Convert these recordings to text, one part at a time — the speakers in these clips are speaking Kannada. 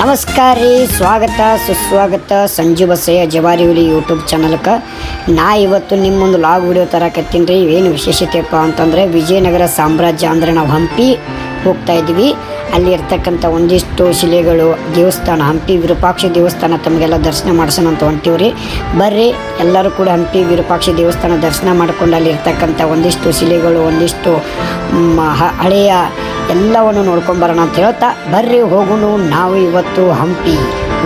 ನಮಸ್ಕಾರ ರೀ. ಸ್ವಾಗತ, ಸುಸ್ವಾಗತ. ಸಂಜು ಬಸಯ್ಯ ಜವಾರಿ ಹುಲಿ ಯೂಟ್ಯೂಬ್ ಚಾನಲ್ಗೆ ನಾ ಇವತ್ತು ನಿಮ್ಮೊಂದು ಲಾಗ್ ವಿಡಿಯೋ ತರಕತ್ತೀನಿ ರೀ. ಏನು ವಿಶೇಷತೆಪ್ಪ ಅಂತಂದರೆ ವಿಜಯನಗರ ಸಾಮ್ರಾಜ್ಯ ಅಂದರೆ ನಾವು ಹಂಪಿ ಹೋಗ್ತಾ ಇದ್ವಿ ಅಲ್ಲಿ ಇರ್ತಕ್ಕಂಥ ಒಂದಿಷ್ಟು ಶಿಲೆಗಳು, ದೇವಸ್ಥಾನ, ಹಂಪಿ ವಿರೂಪಾಕ್ಷ ದೇವಸ್ಥಾನ ತಮಗೆಲ್ಲ ದರ್ಶನ ಮಾಡಿಸೋಣ ಅಂತ ಹೊಂಟೀವ್ರಿ. ಬರ್ರಿ, ಎಲ್ಲರೂ ಕೂಡ ಹಂಪಿ ವಿರೂಪಾಕ್ಷ ದೇವಸ್ಥಾನ ದರ್ಶನ ಮಾಡ್ಕೊಂಡು ಅಲ್ಲಿರ್ತಕ್ಕಂಥ ಒಂದಿಷ್ಟು ಶಿಲೆಗಳು, ಒಂದಿಷ್ಟು ಹಳೆಯ ಎಲ್ಲವನ್ನು ನೋಡ್ಕೊಂಬರೋಣ ಅಂತ ಹೇಳ್ತಾ, ಬರ್ರಿ ಹೋಗೋಣ, ನಾವು ಇವತ್ತು ಹಂಪಿ.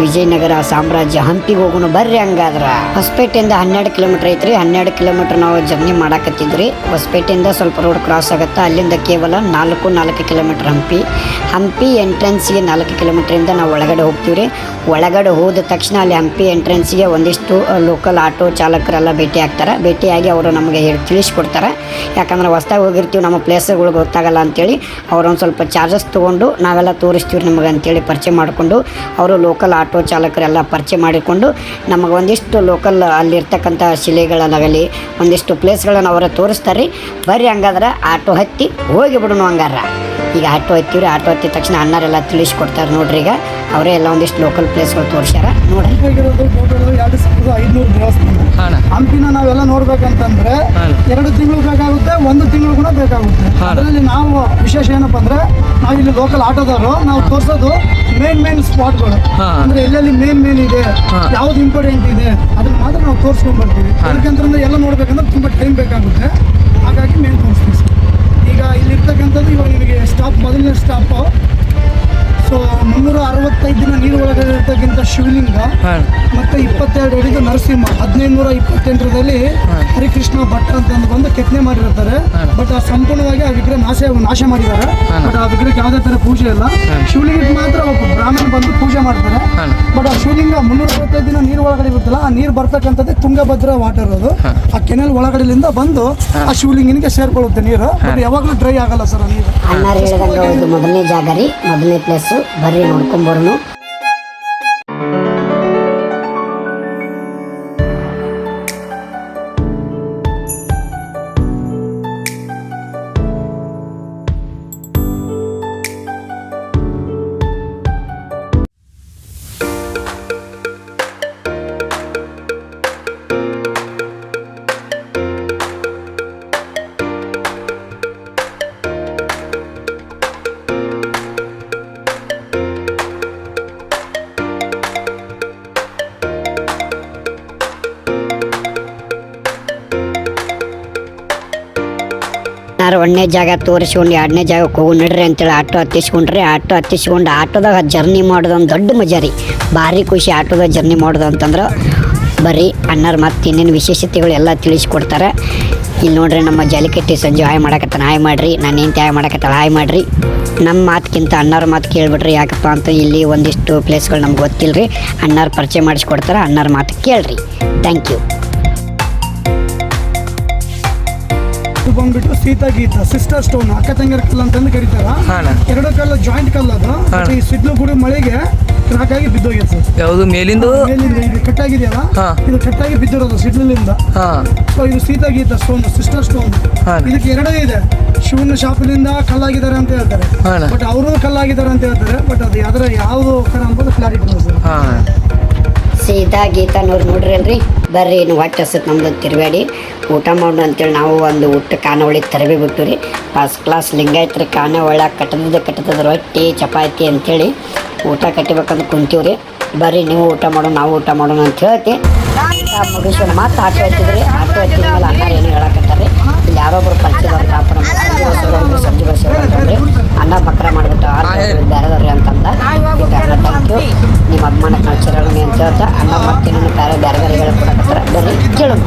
ವಿಜಯನಗರ ಸಾಮ್ರಾಜ್ಯ ಹಂಪಿಗೆ ಹೋಗೋಣ ಬರ್ರಿ ಹಂಗಾದ್ರ. ಹೊಸಪೇಟೆಯಿಂದ ಹನ್ನೆರಡು ಕಿಲೋಮೀಟರ್ ಐತ್ರಿ, ಹನ್ನೆರಡು ಕಿಲೋಮೀಟರ್ ನಾವು ಜರ್ನಿ ಮಾಡಾಕತ್ತಿದ್ರಿ. ಹೊಸಪೇಟೆಯಿಂದ ಸ್ವಲ್ಪ ರೋಡ್ ಕ್ರಾಸ್ ಆಗುತ್ತೆ, ಅಲ್ಲಿಂದ ಕೇವಲ ನಾಲ್ಕು ನಾಲ್ಕು ಕಿಲೋಮೀಟರ್ ಹಂಪಿ. ಹಂಪಿ ಎಂಟ್ರೆನ್ಸ್ಗೆ ನಾಲ್ಕು ಕಿಲೋಮೀಟ್ರಿಂದ ನಾವು ಒಳಗಡೆ ಹೋಗ್ತೀವಿ ಒಳಗಡೆ ಹೋದ ತಕ್ಷಣ ಅಲ್ಲಿ ಹಂಪಿ ಎಂಟ್ರೆನ್ಸ್ಗೆ ಒಂದಿಷ್ಟು ಲೋಕಲ್ ಆಟೋ ಚಾಲಕರೆಲ್ಲ ಭೇಟಿ ಆಗ್ತಾರೆ. ಭೇಟಿಯಾಗಿ ಅವರು ನಮಗೆ ಹೇಳಿ, ತಿಳಿಸ್ಕೊಡ್ತಾರೆ. ಯಾಕಂದ್ರೆ ಹೊಸ್ದಾಗಿ ಹೋಗಿರ್ತೀವಿ, ನಮ್ಮ ಪ್ಲೇಸ್ಗಳು ಗೊತ್ತಾಗಲ್ಲ ಅಂತೇಳಿ ಅವ್ರೊಂದು ಸ್ವಲ್ಪ ಚಾರ್ಜಸ್ ತೊಗೊಂಡು ನಾವೆಲ್ಲ ತೋರಿಸ್ತೀವಿ ನಿಮಗೆ ಅಂತೇಳಿ ಪರಿಚಯ ಮಾಡಿಕೊಂಡು ಅವರು ಲೋಕಲ್ ಆಟೋ ಚಾಲಕರೆಲ್ಲ ಪರಿಚಯ ಮಾಡಿಕೊಂಡು ನಮಗೆ ಒಂದಿಷ್ಟು ಲೋಕಲ್ ಅಲ್ಲಿರ್ತಕ್ಕಂಥ ಶಿಲೆಗಳನ್ನಾಗಲಿ ಒಂದಿಷ್ಟು ಪ್ಲೇಸ್ಗಳನ್ನು ಅವರು ತೋರಿಸ್ತಾರೆ. ಬರ್ರಿ ಹಂಗಾದ್ರೆ ಆಟೋ ಹತ್ತಿ ಹೋಗಿ ಬಿಡೋಣ ಹಂಗಾರ. ಈಗ ಆಟೋ ಹತ್ತಿವ್ರಿ, ಆಟೋ ಹತ್ತಿದ ತಕ್ಷಣ ಅಣ್ಣರೆಲ್ಲ ತಿಳಿಸ್ಕೊಡ್ತಾರೆ ನೋಡ್ರಿ ಈಗ. ಅವರೇ ಎಲ್ಲ ಒಂದಿಷ್ಟು ಲೋಕಲ್ ಪ್ಲೇಸ್ಗಳು ತೋರಿಸ್ಯಾರ. ಟೋಟಲ್ ಎರಡು ಸಾವಿರದ ಐದುನೂರು ದೇವಸ್ಥಾನ. ಹಂಪಿನ ನಾವೆಲ್ಲ ನೋಡ್ಬೇಕಂತಂದ್ರೆ ಎರಡು ತಿಂಗಳು ಬೇಕಾಗುತ್ತೆ ಒಂದು ತಿಂಗಳು ಕೂಡ ಬೇಕಾಗುತ್ತೆ. ಅದರಲ್ಲಿ ನಾವು ವಿಶೇಷ ಏನಪ್ಪ ಅಂದ್ರೆ ನಾವು ಇಲ್ಲಿ ಲೋಕಲ್ ಆಟೋದವರು ನಾವು ತೋರಿಸೋದು ಮೇನ್ ಮೇನ್ ಸ್ಪಾಟ್ಗಳು ಗಳು ಅಂದ್ರೆ ಎಲ್ಲೆಲ್ಲಿ ಮೇನ್ ಮೇನ್ ಇದೆ. ಯಾವ್ದು ಇಂಪಾರ್ಟೆಂಟ್ ಇದೆ ಅದನ್ನ ಮಾತ್ರ ನಾವು ತೋರಿಸ್ಕೊಂಡ್ ಬರ್ತೀವಿ. ಯಾಕಂತಂದ್ರೆ ಎಲ್ಲ ನೋಡ್ಬೇಕಂದ್ರೆ ತುಂಬಾ ಟೈಮ್ ಬೇಕಾಗುತ್ತೆ. ಹಾಗಾಗಿ ಮೇನ್ ತೋರಿಸ್ತೀವಿ. ಈಗ ಇಲ್ಲಿ ಇರ್ತಕ್ಕಂಥದ್ದು ಇವಾಗ ನಿಮಗೆ ಸ್ಟಾಪ್ ಮೊದಲನೇ ಸ್ಟಾಪ್ ಸೊ ಮುನ್ನೂರ ಅರವತ್ತೈದು ದಿನ ನೀರು ಒಳಗಡೆ ಇರ್ತಕ್ಕಂಥ ಶಿವಲಿಂಗ ಮತ್ತೆ ಇಪ್ಪತ್ತೆರಡು ಹಿಡಿದು ನರಸಿಂಹ ಹದಿನೈದು ನೂರ ಇಪ್ಪತ್ತೆಂಟರಲ್ಲಿ ಹರಿಕೃಷ್ಣ ಭಟ್ ಅಂತ ಬಂದು ಕೆತ್ತನೆ ಮಾಡಿರ್ತಾರೆ. ಬಟ್ ಆ ಸಂಪೂರ್ಣವಾಗಿ ಆ ವಿಗ್ರಹ ನಾಶ ನಾಶ ಮಾಡಿದ್ದಾರೆ. ಬಟ್ ಆ ವಿಗ್ರಹಕ್ಕೆ ಯಾವುದೇ ತರ ಪೂಜೆ ಇಲ್ಲ. ಶಿವಲಿಂಗಕ್ಕೆ ಮಾತ್ರ ನೀರು ಒಳಗಡೆ ಬಿಡ್ತಲ್ಲ ಆ ನೀರು ಬರ್ತಕ್ಕಂಥದ್ದೇ ತುಂಗಭದ್ರಾ ವಾಟರ್ ಅದು. ಆ ಕೆನಲ್ ಒಳಗಡೆಯಿಂದ ಬಂದು ಆ ಶಿವಲಿಂಗನಿಗೆ ಸೇರ್ಕೊಳ್ಳುತ್ತೆ ನೀರು. ಬಟ್ ಯಾವಾಗಲೂ ಡ್ರೈ ಆಗಲ್ಲ ಸರ್ ಆ ನೀರು. ಮೊದಲನೇ ಜಾಗ ರೀ ಮೊದಲನೇ ಪ್ಲೇಸ್ ಬರ್ರಿ ನೋಡ್ಕೊಂಬರೋನು ಯಾರು ಒಂದನೇ ಜಾಗ ತೋರಿಸ್ಕೊಂಡು ಎರಡನೇ ಜಾಗಕ್ಕೆ ಹೋಗಿ, ನಡ್ರಿ ಅಂತೇಳಿ ಆಟೋ ಹತ್ತಿಸ್ಕೊಂಡ್ರಿ ಆಟೋ ಹತ್ತಿಸ್ಕೊಂಡು ಆಟೋದಾಗ ಜರ್ನಿ ಮಾಡೋದು ಒಂದು ದೊಡ್ಡ ಮಜಾ ರೀ. ಭಾರಿ ಖುಷಿ ಆಟೋದಾಗ ಜರ್ನಿ ಮಾಡೋದು ಅಂತಂದ್ರೆ ಬರ್ರಿ, ಅಣ್ಣರ ಮತ್ತು ಇನ್ನೇನು ವಿಶೇಷತೆಗಳು ಎಲ್ಲ ತಿಳಿಸ್ಕೊಡ್ತಾರೆ. ಇಲ್ಲಿ ನೋಡ್ರಿ ನಮ್ಮ ಜಾಲಿಕಟ್ಟಿ ಸಂಜೆ ಹಾಯ್ ಮಾಡಕತ್ತಾನ, ಹಾಯ್ ಮಾಡ್ರಿ. ನಾನು ಏನು ಹಾಯ್ ಮಾಡಕತ್ತಾಳ, ಹಾಯ್ ಮಾಡ್ರಿ. ನಮ್ಮ ಮಾತಕ್ಕಿಂತ ಅಣ್ಣರ ಮಾತು ಕೇಳಿಬಿಡ್ರಿ ಯಾಕಪ್ಪ ಅಂತ ಇಲ್ಲಿ ಒಂದಿಷ್ಟು ಪ್ಲೇಸ್ಗಳು ನಮ್ಗೆ ಗೊತ್ತಿಲ್ಲ ರೀ ಅಣ್ಣರ ಪರಿಚಯ ಮಾಡಿಸ್ಕೊಡ್ತಾರೆ, ಅಣ್ಣರ ಮಾತು ಕೇಳ್ರಿ. ಥ್ಯಾಂಕ್ ಯು ಇದು ಬಂದ್ಬಿಟ್ಟು ಸೀತಾ ಗೀತ ಸಿಸ್ಟರ್ ಸ್ಟೋನ್ ಅಕ್ಕ ತಂಗಿರ ಕಲ್ಲು ಅಂತಂದು ಕರೀತಾರ. ಎರಡು ಕಲ್ಲು ಜಾಯಿಂಟ್ ಕಲ್ಲು ಅದು. ಈ ಸಿಡ್ಲು ಗುಡಿ ಮಳೆಗೆ ಕ್ರಾಕ್ ಆಗಿ ಬಿದ್ದೋಗಿದೆ ಸರ್ ಯಾವುದು ಮೇಲಿಂದು? ಮೇಲಿಂದ. ಇದು ಕಟ್ಟಾಗಿದೆಯಲ್ಲ. ಇದು ಕಟ್ಟಾಗಿ ಬಿದ್ದಿರೋದು ಸಿಡ್ಲಿಂದ. ಹಾಂ. ಸೊ ಇದು Sita Geeta stone sister stone. ಇದಕ್ಕೆ ಎರಡೇ ಇದೆ. ಶಿವನ ಶಾಪಿನಿಂದ ಕಲ್ಲಾಗಿದ್ದಾರೆ ಅಂತ ಹೇಳ್ತಾರೆ. ಬಟ್ ಅವರು ಕಲ್ಲಾಗಿದ್ದಾರೆ ಅಂತ ಹೇಳ್ತಾರೆ. ಬಟ್ ಅದು ಯಾವ್ದ್ರ ಯಾವುದು ಕರ ಅಂಬೋದು ಕ್ಲಾರಿಟಿ ಸರ್ ಸೀದಾ ಗೀತಾನವ್ರು ನೋಡ್ರಿ ಅಲ್ರಿ. ಬರ್ರಿ ಇನ್ನು ಹೊಟ್ಟೆ ಹಸತ್, ನಮ್ದು ತಿರುಗಾಡಿ ಊಟ ಮಾಡೋಣ ಅಂತೇಳಿ ನಾವು ಒಂದು ಊಟ ಕಾನವಳಿ ತರಬೇ ಬಿಟ್ಟು ರೀ ಫಸ್ಟ್ ಕ್ಲಾಸ್ ಲಿಂಗಾಯತ್ರಿ ಕಾನವಳ ಕಟ್ಟದ ಕಟ್ಟದ ರೊಟ್ಟಿ, ಚಪಾತಿ ಅಂತೇಳಿ ಊಟ ಕಟ್ಟಿಬೇಕಂತ ಕುಂತೀವಿ ರೀ. ಬರ್ರಿ, ನೀವು ಊಟ ಮಾಡೋಣ, ನಾವು ಊಟ ಮಾಡೋಣ ಅಂತ ಹೇಳ್ತಿ. ಮುಗಿಸ್ಕೊಂಡು ಮಾತು ಆಟೋ ಹಚ್ಚಿದ್ರಿ ಆಟೋ ಹಚ್ಚಿದ ಮೇಲೆ ಅಣ್ಣ ಏನು ಹೇಳಕತ್ತಾರೆ ಇಲ್ಲಿ ಯಾರೊಬ್ಬರು ಪರಿಚಯ ಸಂಜೆ ಬಸ್ ಸಂಜೆ ಅಣ್ಣ ಬಕ್ರ ಮಾಡಿಬಿಟ್ಟು ಬೇರೆದವ್ರಿ ಅಂತಂದ ಥ್ಯಾಂಕ್ ನಿಮ್ಮ ಅಭಿಮಾನ ಕಳ್ಸಿರೋಣ ಅಂತ ಹೇಳ್ತಾ ಅಣ್ಣ ಮತ್ತೆ ಬೇರೆ ಬೇರೆ ಬೇರೆ ಬರ್ರಿ ಕೇಳೋಣ.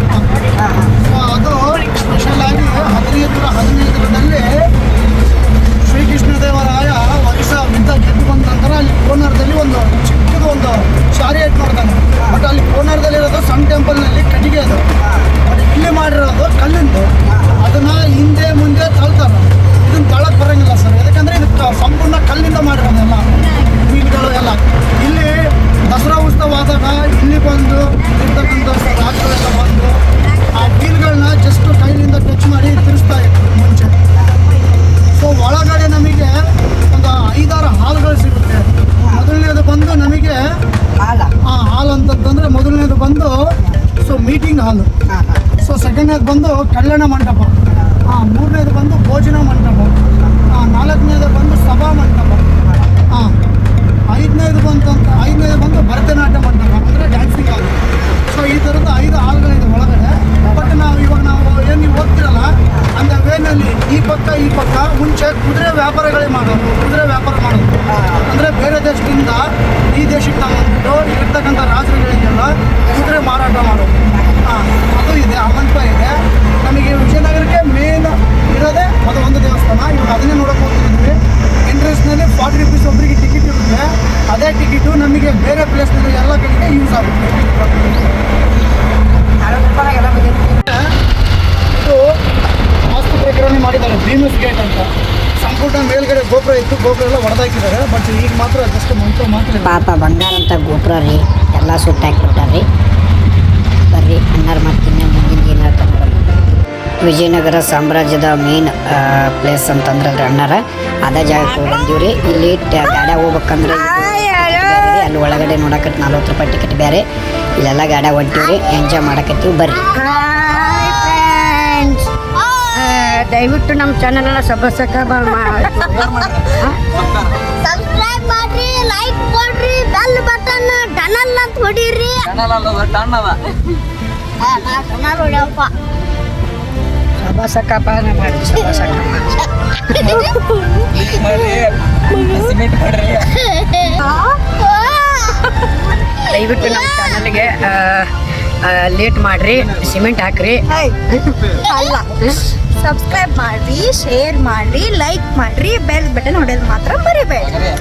ಕಲ್ಯಾಣ ಮಂಟಪ. ಆ ಮೂರನೇದು ಬಂದು ಭೋಜನ ಮಂಟಪ ಹಾಂ ನಾಲ್ಕನೇದು ಬಂದು ಸಭಾ ಮಂಟಪ ಹಾಂ ಐದನೇದು ಬಂತು ಅಂತ ಐದನೇದು ಬಂದು ಭರತನಾಟ್ಯ ಮಂಟಪ ಅಂದರೆ ಡ್ಯಾನ್ಸಿಂಗ್ ಹಾಲ್ ಸೊ ಈ ಥರದ ಐದು ಹಾಲ್ಗಳಿದೆ ಒಳಗಡೆ ಬಟ್ ನಾವು ಇವಾಗ ನಾವು ಏನು ನೀವು ಹೋಗ್ತಿರಲ್ಲ ಅಂದ ವೇನಲ್ಲಿ ಈ ಪಕ್ಕ ಈ ಪಕ್ಕ ಮುಂಚೆ ಕುದುರೆ ವ್ಯಾಪಾರಗಳೇ ಮಾಡೋದು ಕುದುರೆ ವ್ಯಾಪಾರ ಮಾಡೋದು ಅಂದರೆ ಬೇರೆ ದೇಶದಿಂದ ಈ ದೇಶಕ್ಕೆ ತಗೊಂಡ್ಬಿಟ್ಟು ಇರ್ತಕ್ಕಂಥ ರಾಜರುಗಳಿಗೆಲ್ಲ ಕುದುರೆ ಮಾರಾಟ ಮಾಡೋದು ಹಾಂ ಅದು ಇದೆ ಆ ಮಂಟಪ ಇದೆ ನಮಗೆ ವಿಜಯನಗರಕ್ಕೆ ಮೇನ್ ಇರೋದೇ ಅದು ಒಂದು ದೇವಸ್ಥಾನ ಇವಾಗ ಅದನ್ನೇ ನೋಡೋಕೆ ಹೋಗ್ತಿದ್ವಿ ಎಂಟ್ರೆನ್ಸ್ನಲ್ಲಿ ಫಾರ್ಟಿ ರುಪೀಸ್ ಒಬ್ಬರಿಗೆ ಟಿಕೆಟ್ ಇರುತ್ತೆ ಅದೇ ಟಿಕೆಟು ನಮಗೆ ಬೇರೆ ಪ್ಲೇಸ್ನಲ್ಲಿ ಎಲ್ಲ ಕಡೆಗೆ ಯೂಸ್ ಆಗುತ್ತೆ ಇದು ವಾಸ್ತು ಪ್ರಕರಣ ಮಾಡಿದ್ದಾರೆ ಭೀಮಸ್ ಗೇಟ್ ಅಂತ ಸಂಪೂರ್ಣ ಮೇಲ್ಗಡೆ ಗೋಪುರ ಇತ್ತು ಗೋಪುರ ಎಲ್ಲ ಹೊಡೆದಾಕಿದ್ದಾರೆ ಬಟ್ ಈಗ ಮಾತ್ರ ಜಸ್ಟ್ ಮಂತ್ರ ಮಾತ್ರ ಪಾಪ ಬಂಗಾರ ಅಂತ ಗೋಪುರ ರೀ. ಎಲ್ಲ ಸುಟ್ಟಾಕ್ಬಿಟ್ಟಾರ ರೀ ಬರ್ರಿ ಅಣ್ಣಾರು ಮಾಡ್ತೀನಿ ಮುಂದಿನ ದಿನ ವಿಜಯನಗರ ಸಾಮ್ರಾಜ್ಯದ ಮೇನ್ ಪ್ಲೇಸ್ ಅಂತಂದ್ರೆ ಅದ್ರ ಅಣ್ಣಾರ. ಅದೇ ಜಾಗಕ್ಕೆ ಬಂದೀವಿ ರೀ ಇಲ್ಲಿ ಗಾಡ್ಯಾಗ ಹೋಗ್ಬೇಕಂದ್ರೆ ಅಲ್ಲಿ ಒಳಗಡೆ ನೋಡಕಟ್ಟು ನಲ್ವತ್ತು ರೂಪಾಯಿ ಟಿಕೆಟ್ ಬೇರೆ. ಇಲ್ಲೆಲ್ಲ ಗಾಡ್ಯಾಗ ಹೊಂಟೀವಿ ರೀ ಎಂಜಾಯ್ ಮಾಡಕತ್ತೀವಿ. ಬರ್ರಿ. ದಯವಿಟ್ಟು ನಮ್ಮ ಚಾನೆಲ್ ಎಲ್ಲ ಸಬ್ಸ್ಕ್ರೈಬ್ ಸಬ್ಸ್ಕ್ರೈಬ್ ಮಾಡ್ರಿ ಲೈಕ್ ಕೊಡ್ರಿ ಬೆಲ್ ಬಟನ್ ಡನಲ್ ಅಂತ ಹೊಡೀರಿ. ಮಾಡಿ ಸಬಸಕ ದಯವಿಟ್ಟು ನಮ್ಮ ಚಾನಲ್ಗೆ ಲೇಟ್ ಮಾಡ್ರಿ ಸಿಮೆಂಟ್ ಹಾಕ್ರಿ. ಅಲ್ಲ. ಸಬ್ಸ್ಕ್ರೈಬ್ ಮಾಡ್ರಿ ಶೇರ್ ಮಾಡ್ರಿ ಲೈಕ್ ಮಾಡ್ರಿ ಬೆಲ್ ಬಟನ್ ಹೊಡೆಯೋದು ಮಾತ್ರ ಮರಿಬೇಡ್ರಿ.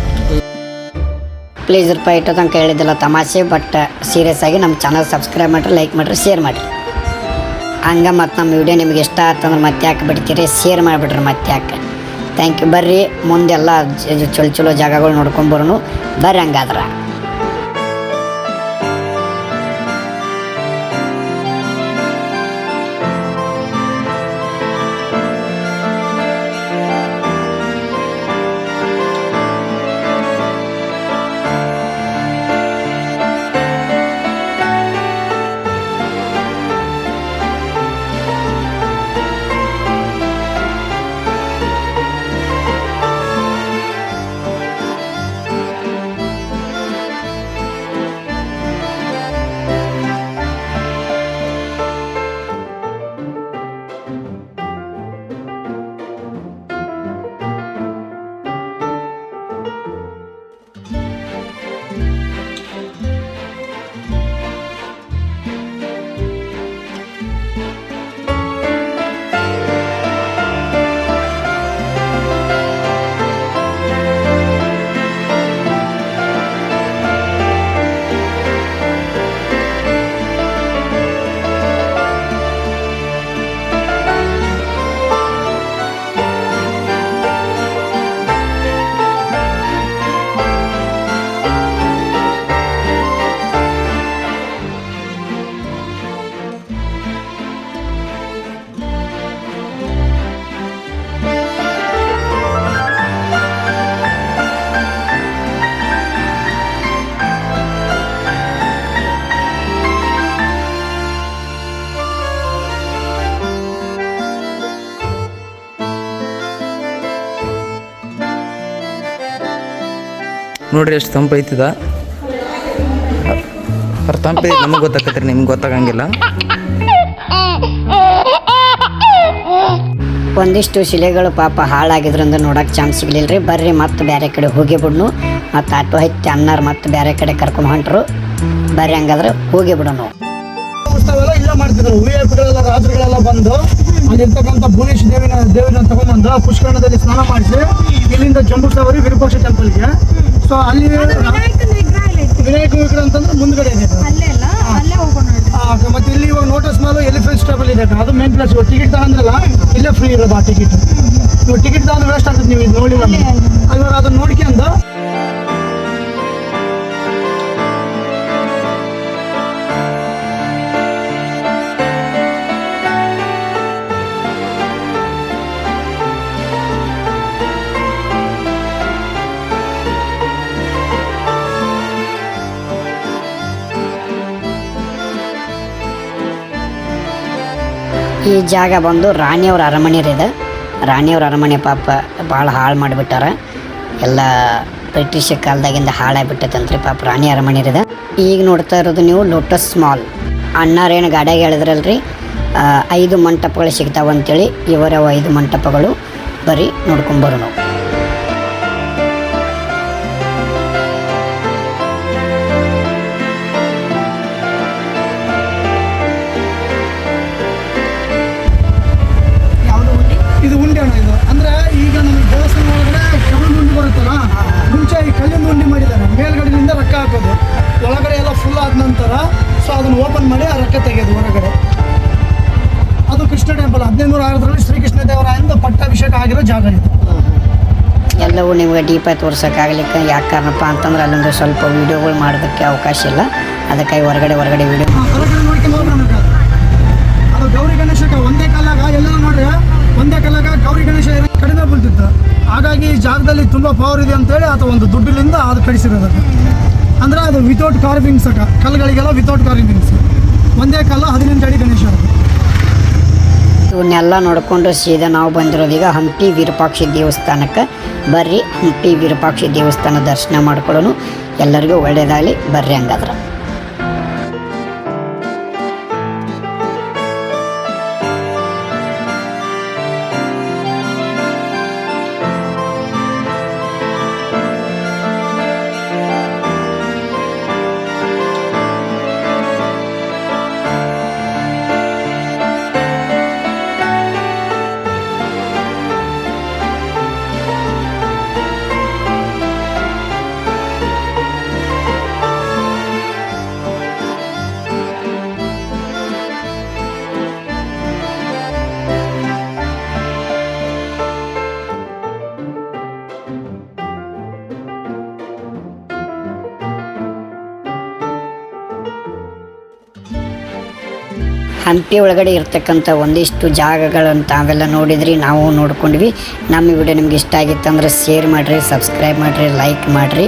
ಪ್ಲೀಸ್ ರೂಪಾಯಿ ಇಟ್ಟು ತನಕ ಹೇಳಿದ್ದಿಲ್ಲ ತಮಾಷೆ ಬಟ್ ಸೀರಿಯಸ್ ಆಗಿ ನಮ್ಮ ಚಾನಲ್ ಸಬ್ಸ್ಕ್ರೈಬ್ ಮಾಡಿರಿ ಲೈಕ್ ಮಾಡ್ರಿ ಶೇರ್ ಮಾಡಿರಿ. ಹಂಗೆ ಮತ್ತು ನಮ್ಮ ವಿಡಿಯೋ ನಿಮ್ಗೆ ಇಷ್ಟ ಆಯ್ತಂದ್ರೆ ಮತ್ತೆ ಯಾಕೆ ಬಿಡ್ತೀರಿ? ಶೇರ್ ಮಾಡಿಬಿಡ್ರಿ ಮತ್ತೆ ಯಾಕೆ? ಥ್ಯಾಂಕ್ ಯು ಬರ್ರಿ ಮುಂದೆಲ್ಲ ಚಲೋ ಚಲೋ ಜಾಗಗಳು ನೋಡ್ಕೊಂಬರೋನು ಬರ್ರಿ ಹಂಗಾದ್ರೆ. ನೋಡ್ರಿ ಎಷ್ಟು ತಂಪು ಐತಿದ. ಅವ್ರ ನಮಗ್ ಐತಿ ನಮಗೆ ಗೊತ್ತಾಕತ್ರಿ ನಿಮ್ಗೆ ಗೊತ್ತಾಗಂಗಿಲ್ಲ. ಒಂದಿಷ್ಟು ಶಿಲೆಗಳು ಪಾಪ ಹಾಳಾಗಿದ್ರಿಂದ ನೋಡಕ್ಕೆ ಚಾನ್ಸ್ ಸಿಗ್ಲಿಲ್ಲ ರೀ ಬರ್ರಿ ಮತ್ತೆ ಬೇರೆ ಕಡೆ ಹೋಗಿ ಬಿಡ್ನು. ಮತ್ತು ಆಟೋ ಹತ್ತಿ ಅನ್ನಾರ್ ಮತ್ತೆ ಬೇರೆ ಕಡೆ ಕರ್ಕೊಂಡು ಹೊಂಟ್ರು. ಬರ್ರಿ ಹಂಗಾದ್ರೆ ಹೋಗಿ ಬಿಡೋನು ಇಲ್ಲ ಮಾಡ್ತಿದ್ರು. ರಾಜರುಗಳೆಲ್ಲ ಬಂದು ಅಲ್ಲಿರ್ತಕ್ಕಂಥ ಭುವನೇಶ್ ದೇವಿನ ದೇವಿನ ತಗೊಂಡ್ಬಂದು ಪುಷ್ಕರಣದಲ್ಲಿ ಸ್ನಾನ ಮಾಡಿಸಿ ಇಲ್ಲಿಂದ ಜಂಬೂಸವರಿ ವಿರೂಪಾಕ್ಷ ಟೆಂಪಲ್ಗೆ ಸೊ ಅಲ್ಲಿ ವಿನಾಯಕ ವಿಗ್ರಹ ಅಂತಂದ್ರೆ ಮುಂದ್ಗಡೆ ಇದೆ ಮತ್ತೆ ಇಲ್ಲಿ ಇವಾಗ ನೋಟಸ್ ಮಾಲು ಎಲಿಫೆಂಟ್ ಸ್ಟಾಪಲ್ ಇದೆ ಅದು. ಮೇನ್ ಪ್ಲೇಸ್ ಟಿಕೆಟ್ ತಗೊಂಡ್ರಲ್ಲ ಇಲ್ಲೇ ಫ್ರೀ ಇರೋದು ಆ ಟಿಕೆಟ್ ನೀವು ಟಿಕೆಟ್ ತಗೊಂಡು ವೇಸ್ಟ್ ಆಗ್ತದೆ ನೀವು ಇದು ನೋಡಿ ಅಲ್ಲಿ ಅದನ್ನ ನೋಡ್ಕೊಂಡು ಈ ಜಾಗ ಬಂದು ರಾಣಿಯವ್ರ ಅರಮನೆ ರೀ ಇದು ರಾಣಿಯವ್ರ ಅರಮನೆ ಪಾಪ ಭಾಳ ಹಾಳು ಮಾಡಿಬಿಟ್ಟಾರ. ಎಲ್ಲ ಬ್ರಿಟಿಷ್ ಕಾಲದಾಗಿಂದ ಹಾಳಾಗಿಬಿಟ್ಟೈತಂತ್ರಿ ಪಾಪ ರಾಣಿ ಅರಮನೆ ರೀ ಇದು ಈಗ ನೋಡ್ತಾ ಇರೋದು ನೀವು ಲೋಟಸ್ ಮಾಲ್ ಅಣ್ಣಾರೇನು ಗಾಡಿಯಾಗ ಹೇಳಿದ್ರಲ್ರಿ? ಐದು ಮಂಟಪಗಳು ಸಿಗ್ತಾವಂತೇಳಿ ಇವರ ಐದು ಮಂಟಪಗಳು. ಬರೀ ನೋಡ್ಕೊಂಬರು ನಾವು ಹಾಕೋದು. ಒಳಗಡೆ ಎಲ್ಲ ಫುಲ್ ಆದ ನಂತರ ಸೊ ಅದನ್ನು ಓಪನ್ ಮಾಡಿ ಆ ರೆಕ್ಕೆ ತೆಗೆಯೋದು ಹೊರಗಡೆ. ಅದು ಕೃಷ್ಣ ಟೆಂಪಲ್ ಹದಿನೈದು ಆರರಲ್ಲಿ ಶ್ರೀಕೃಷ್ಣ ದೇವರಾಯಂದ ಪಟ್ಟಾಭಿಷೇಕ ಆಗಿರೋ ಜಾಗ ಇದು. ಎಲ್ಲವೂ ನಿಮಗೆ ಡೀಪಾಗಿ ತೋರ್ಸೋಕ್ಕಾಗಲಿಕ್ಕೆ ಯಾಕೆ ಕಾರಣಪ್ಪ ಅಂತಂದ್ರೆ ಅಲ್ಲೊಂದು ಸ್ವಲ್ಪ ವೀಡಿಯೋಗಳು ಮಾಡೋದಕ್ಕೆ ಅವಕಾಶ ಇಲ್ಲ. ಅದಕ್ಕಾಗಿ ಹೊರಗಡೆ ಹೊರಗಡೆ ವೀಡಿಯೋ ಅದು ಗೌರಿ ಗಣೇಶಕ ಒಂದೇ ಕಾಲಾಗ ಎಲ್ಲರೂ ನೋಡ್ರಿ ಒಂದೇ ಕಾಲಾಗ ಗೌರಿ ಗಣೇಶ ಕಡಿಮೆ ಬೀಳ್ತಿತ್ತು. ಹಾಗಾಗಿ ಈ ಜಾಗದಲ್ಲಿ ತುಂಬ ಪವರ್ ಇದೆ ಅಂತೇಳಿ ಅಥವಾ ಒಂದು ದುಡ್ಡಿನಿಂದ ಅದು ಕಳಿಸಿರೋದು ಅದು. ಅಂದ್ರೆ ಅದು ವಿತೌಟ್ ಕಾರ್ವಿಂಗ್ಸ್ ಅಕ್ಕ. ಕಲ್ಲುಗಳಿಗೆಲ್ಲ ವಿತೌಟ್ ಕಾರ್ವಿಂಗ್ಸ್ ಒಂದೇ ಕಲ್ಲು ಹದಿನೆಂಟು ಅಡಿ ಗಣೇಶ ಇವನ್ನೆಲ್ಲ ನೋಡಿಕೊಂಡು ಸೀದಾ ನಾವು ಬಂದಿರೋದು ಈಗ ಹಂಪಿ ವಿರೂಪಾಕ್ಷಿ ದೇವಸ್ಥಾನಕ್ಕೆ. ಬರ್ರಿ, ಹಂಪಿ ವಿರೂಪಾಕ್ಷಿ ದೇವಸ್ಥಾನ ದರ್ಶನ ಮಾಡ್ಕೊಳ್ಳೋನು. ಎಲ್ಲರಿಗೂ ಒಳ್ಳೆಯದಾಗಲಿ ಬರ್ರಿ ಹಂಗಾದ್ರೆ. ಹಂಪಿ ಒಳಗಡೆ ಇರ್ತಕ್ಕಂಥ ಒಂದಿಷ್ಟು ಜಾಗಗಳನ್ನು ತಾವೆಲ್ಲ ನೋಡಿದ್ರಿ, ನಾವು ನೋಡ್ಕೊಂಡ್ವಿ. ನಮ್ಮ ವಿಡಿಯೋ ನಿಮ್ಗೆ ಇಷ್ಟ ಆಗಿತ್ತು ಅಂದ್ರೆ ಶೇರ್ ಮಾಡಿರಿ ಸಬ್ಸ್ಕ್ರೈಬ್ ಮಾಡಿರಿ ಲೈಕ್ ಮಾಡಿರಿ.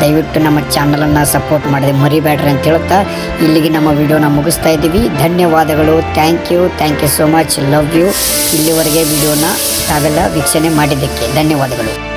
ದಯವಿಟ್ಟು ನಮ್ಮ ಚಾನಲನ್ನು ಸಪೋರ್ಟ್ ಮಾಡಿದೆ ಮರಿಬೇಡ್ರಿ ಅಂತ ಹೇಳ್ತಾ ಇಲ್ಲಿಗೆ ನಮ್ಮ ವಿಡಿಯೋನ ಮುಗಿಸ್ತಾ ಇದ್ದೀವಿ. ಧನ್ಯವಾದಗಳು. Thank you thank you so much love you ಇಲ್ಲಿವರೆಗೆ ವಿಡಿಯೋನ ತಾವೆಲ್ಲ ವೀಕ್ಷಣೆ ಮಾಡಿದ್ದಕ್ಕೆ ಧನ್ಯವಾದಗಳು.